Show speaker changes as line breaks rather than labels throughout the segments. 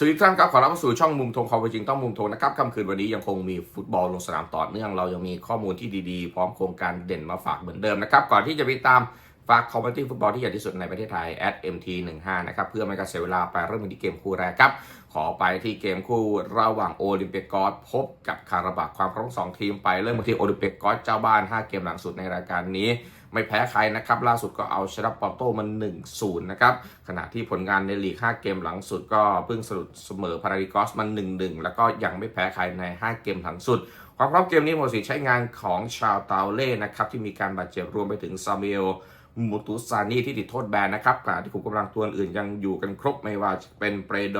สวัสดีท่านครับขอรับเข้าสู่ช่องมุมทงคอมจริงต้องมุมทงนะครับค่ำคืนวันนี้ยังคงมีฟุตบอลลงสนามต่อเนื่องเรายังมีข้อมูลที่ดีๆ พร้อมโครงการเด่นมาฝากเหมือนเดิมนะครับก่อนที่จะไปตามฝากคอมเมดี้ฟุตบอลที่ใหญ่ที่สุดในประเทศไทย @mt15 นะครับเพื่อไม่ให้การเสียเวลาไปเริ่มที่เกมคู่แรกครับ ขอไปที่เกมคู่ระหว่างโอลิมเปียกอสพบกับคาราบาความพร้อมสองทีมไปเริ่มที่โอลิมเปียกอสเจ้าบ้าน 5 เกมหลังสุดในรายการนี้ ไม่แพ้ใครนะครับล่าสุดก็เอาชนะปอร์โตมัน1-0นะครับขณะที่ผลงานในลีก 5 เกมหลังสุดก็เพิ่งสรุปเสมอพาราดิกอสมัน1-1 แล้วก็ยังไม่แพ้ใครใน 5 เกมหลังสุดความพร้อมเกมนี้หมดสิทธิ์ใช้งานของชาวตาเล่นะครับที่มีการบาดเจ็บรวมไปถึงซามิเอล มูตุซานีที่ติดโทษแบนนะครับขณะที่ขุมกำลังตัวอื่นยังอยู่กันครบไม่ว่าเป็นเปรโด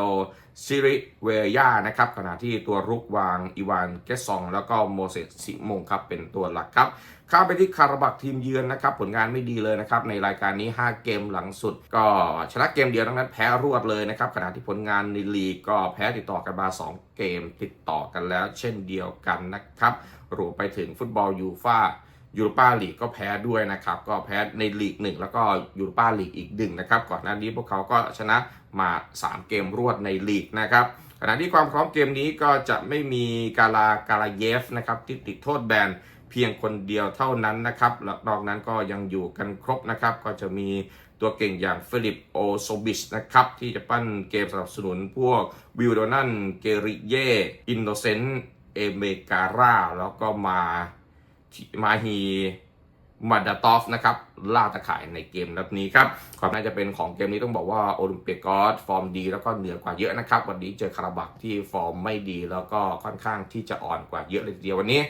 ซิริเวียานะครับขณะที่ตัวรุกวางอีวานเกสซอง แล้วก็โมเสสซิมงครับเป็นตัวหลักครับข้ามไปที่คาราบักทีมเยือนนะครับ ผลงานไม่ดีเลยนะครับ ในรายการนี้ 5 เกมหลังสุด ก็ชนะเกมเดียวทั้งนั้นแพ้รวดเลยนะครับขณะที่ผลงานในลีกก็แพ้ติดต่อกันมา 2 เกมติดต่อกันแล้ว เช่นเดียวกันนะครับรวมไปถึงฟุตบอลยูฟ่า ยูโรปาลีกก็แพ้ด้วยนะครับ ก็แพ้ในลีกหนึ่งแล้วก็ยูโรปาลีกอีกหนึ่งนะครับ ก่อนหน้านี้พวกเขาก็ชนะมา 3 เกมรวดในลีกนะครับขณะที่ความพร้อมเกมนี้ก็จะไม่มีกาลาการาเยฟนะครับที่ติดโทษแบนเพียงคนเดียวเท่านั้นนะครับแล้วนอกนั้นก็ยังอยู่กันครบนะครับ ก็จะมีตัวเก่งอย่างฟิลิปโอโซบิชนะครับ ที่จะปั้นเกมสนับสนุนพวกวิลโดนันเกริเยอินโนเซนต์เอเมการาแล้วก็มา มาฮีมาดาตอฟนะครับล่าตะข่ายในเกมนัดนี้ครับความน่าจะเป็นของเกมนี้ต้องบอกว่าโอลิมเปียกอสฟอร์มดี แล้วก็เหนือกว่าเยอะนะครับ วันนี้เจอคาราบักที่ฟอร์มไม่ดี แล้วก็ค่อนข้างที่จะอ่อนกว่าเยอะเลยทีเดียววันนี้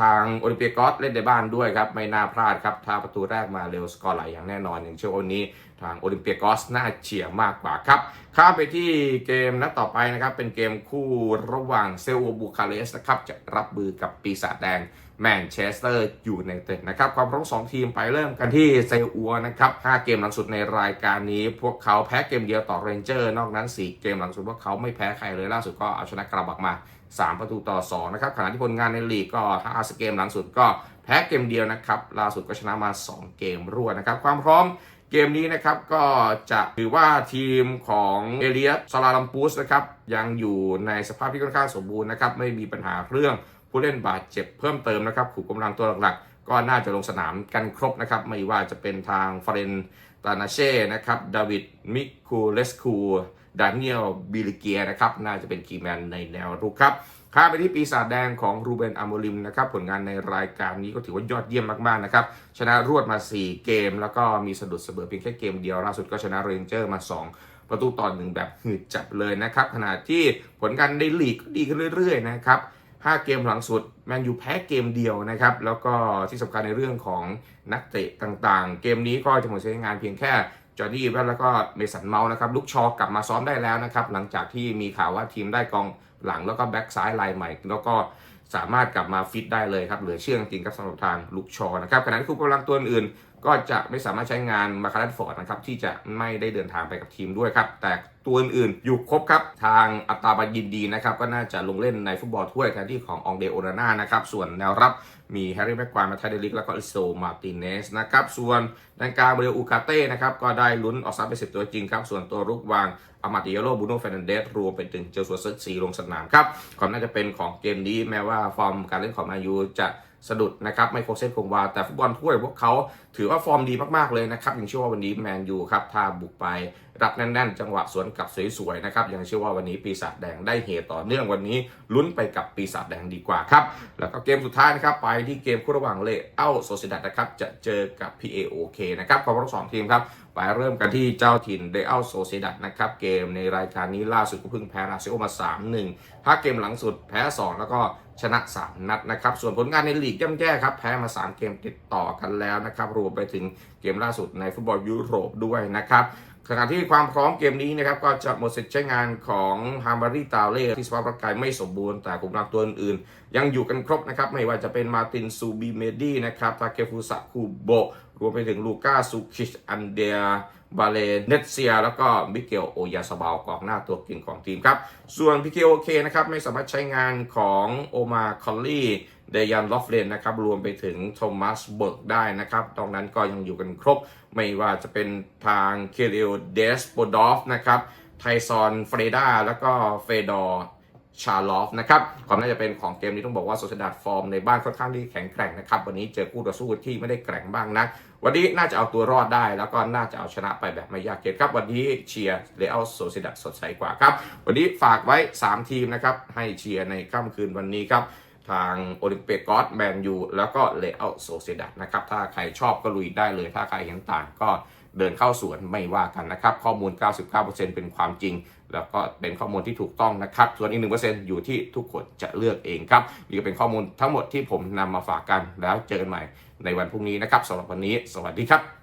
ทางโอลิมเปียกอสเล่นในบ้านด้วยครับ ไม่น่าพลาดครับถ้าประตูแรกมาเร็วสกอร์ไหลอย่างแน่นอนอย่างเชื่อวันนี้ ทางโอลิมเปียกอสน่าเฉียมากกว่าครับข้ามไปที่เกมนัดต่อไปนะครับเป็นเกมคู่ระหว่างเซลล์บูคาเรสนะครับจะรับมือกับปีศาจแดง แมนเชสเตอร์ยูไนเต็ดนะครับความพร้อมสองทีมไปเริ่มกันที่เซอัวนะครับ5เกมหลังสุดในรายการนี้ พวกเขาแพ้เกมเดียวต่อเรนเจอร์ นอกนั้น 4 เกมหลังสุดพวกเขาไม่แพ้ใครเลยล่าสุดก็เอาชนะกระบักมา 3 ประตูต่อ 2 นะครับขณะที่ผลงานในลีกก็5เกมหลังสุดก็แพ้เกมเดียวนะครับล่าสุดก็ชนะมา 2 เกมรวดนะครับความพร้อมเกมนี้นะครับก็จะถือว่าทีมของเอเลียสซาลาลัมปูสนะครับยังอยู่ในสภาพที่ค่อนข้างสมบูรณ์นะครับไม่มีปัญหาเรื่อง ผู้เล่นบาดเจ็บเพิ่มเติมนะครับขู่กำลังตัวหลักๆ ก็น่าจะลงสนามกันครบนะครับ ไม่ว่าจะเป็นทางฟาเรนตานาเช่นะครับดาวิดมิคูเลสคูดานิเอลบิลิเกียนะครับ น่าจะเป็นคีย์แมนในแนวรุกครับข้าไปที่ปีศาจแดงของรูเบนอโมริมนะครับ ผลงานในรายการนี้ก็ถือว่ายอดเยี่ยมมากๆนะครับ ชนะรวดมา 4 เกม แล้วก็มีสะดุดเสมอเพียงแค่เกมเดียวล่าสุดก็ชนะเรนเจอร์มา 2 ประตูต่อหนึ่งแบบหืดจับเลยนะครับ ขณะที่ผลการในลีกก็ดีขึ้นเรื่อยๆนะครับ 5 เกมหลังสุดแมนยูแพ้เกมเดียวนะครับ แล้วก็ที่สำคัญในเรื่องของนักเตะต่างๆ เกมนี้ก็จะหมดใช้งานเพียงแค่จอร์ดี้แวตแล้วก็เมสันเมาส์นะครับลูกชอกลับมาซ้อมได้แล้วนะครับ หลังจากที่มีข่าวว่าทีมได้กองหลังแล้วก็แบ็กซ้ายลายใหม่ แล้วก็สามารถกลับมาฟิตได้เลยครับเหลือเชื่อจริงๆครับสำหรับทางลูกชอนะครับขณะที่คู่กำลังตัวอื่น ก็จะไม่สามารถใช้งานมาคาร์ฟอร์ดนะครับที่จะไม่ได้เดินทางไปกับทีมด้วยครับ แต่ตัวอื่นๆ อยู่ครบครับ ทางอัตราบันยินดีนะครับ ก็น่าจะลงเล่นในฟุตบอลถ้วยแทนที่ขององเดโอนาน่านะครับ ส่วนแนวรับมีแฮร์รี่แม็กควายมาไทเดลิก แล้วก็อิโซมาติเนสนะครับ ส่วนดังกลางเบรลอูคาเต้นะครับ ก็ได้ลุ้นออกซับไปสิบตัวจริงครับ ส่วนตัวรุกวางอามาติเยโรบูโนเฟนันเดสรวมไปถึงเจอสัวเซตซีลงสนามครับความน่าจะเป็นของเกมนี้แม้ว่าฟอร์มการเล่นของมายูจะ สะดุดนะครับไม่ครเส้นคงวาแต่ฟุตบอลถ้วยพวกเขาถือว่าฟอร์มดีมากๆเลยนะครับยังเชื่อว่าวันนี้แมนยูครับถ้าบุกไปรับแน่นๆ จังหวะสวนกลับสวยๆนะครับยังเชื่อว่าวันนี้ปีศาจแดงได้เหตุต่อเนื่องวันนี้ลุ้นไปกับปีศาจแดงดีกว่าครับแล้วก็เกมสุดท้ายนะครับไปที่เกมคู่ระหว่างเลเอ้าโซซิดัดนะครับจะเจอกับ PAOK นะครับของทั้งสองทีมครับไปเริ่มกันที่เจ้าถิ่นเดอัลโซซิดัดนะครับเกมในรายการนี้ล่าสุดก็เพิ่งแพ้ลาซิโอมา 3-1ถ้าเกมหลังสุดแพ้ 2 แล้วก็ชนะ 3 นัดนะครับ ส่วนผลงานในลีกย่ำแย่ครับ แพ้มา 3 เกมติดต่อกันแล้วนะครับ รวมไปถึงเกมล่าสุดในฟุตบอลยุโรปด้วยนะครับขณะที่ความพร้อมเกมนี้นะครับก็จะหมดสิทธิ์ใช้งานของฮาร์มารีตาเล่ที่สภาพร่างกายไม่สมบูรณ์แต่กลุ่มนักตัวอื่นๆ ยังอยู่กันครบนะครับ ไม่ว่าจะเป็นมาตินซูบีเมดี้นะครับทาเคฟุสะคูโบรวมไปถึงลูก้าซูคิชอันเดีย บาเลเนเซีย แล้วก็มิเกลโอยาสบาลกองหน้าตัวเก่งของทีมครับ ส่วนพีเคโอเคนะครับ ไม่สามารถใช้งานของโอมาคอลลี่เดยันลอฟเลนนะครับ รวมไปถึงโทมัสเบิร์กได้นะครับตรงนั้นก็ยังอยู่กันครบ ไม่ว่าจะเป็นทางเคเรลเดสโปดอฟนะครับไทซอนเฟรดาแล้วก็เฟดอร์ชาลอฟนะครับความน่าจะเป็นของเกมนี้ต้องบอกว่าโซเซดาดฟอร์มในบ้านค่อนข้างที่แข็งแกร่งนะครับ วันนี้เจอคู่ต่อสู้ที่ไม่ได้แกร่งบ้างนัก วันนี้น่าจะเอาตัวรอดได้ แล้วก็น่าจะเอาชนะไปแบบไม่ยากเย็นครับ วันนี้เชียร์เรอัลโซเซดาสดใสกว่าครับ วันนี้ฝากไว้ 3 ทีมนะครับ ให้เชียร์ในค่ำคืนวันนี้ครับทางโอลิมเปียกอสแมนยูแล้วก็เลอัลโซเซดานะครับ ถ้าใครชอบก็ลุยได้เลย ถ้าใครเห็นต่างก็เดินเข้าสวนไม่ว่ากันนะครับ ข้อมูล 99%เป็นความจริง แล้วก็เป็นข้อมูลที่ถูกต้องนะครับ ส่วนอีกหนึ่งเปอร์เซ็นต์อยู่ที่ทุกคนจะเลือกเองครับ นี่ก็เป็นข้อมูลทั้งหมดที่ผมนำมาฝากกัน แล้วเจอกันใหม่ในวันพรุ่งนี้นะครับสำหรับวันนี้ สวัสดีครับ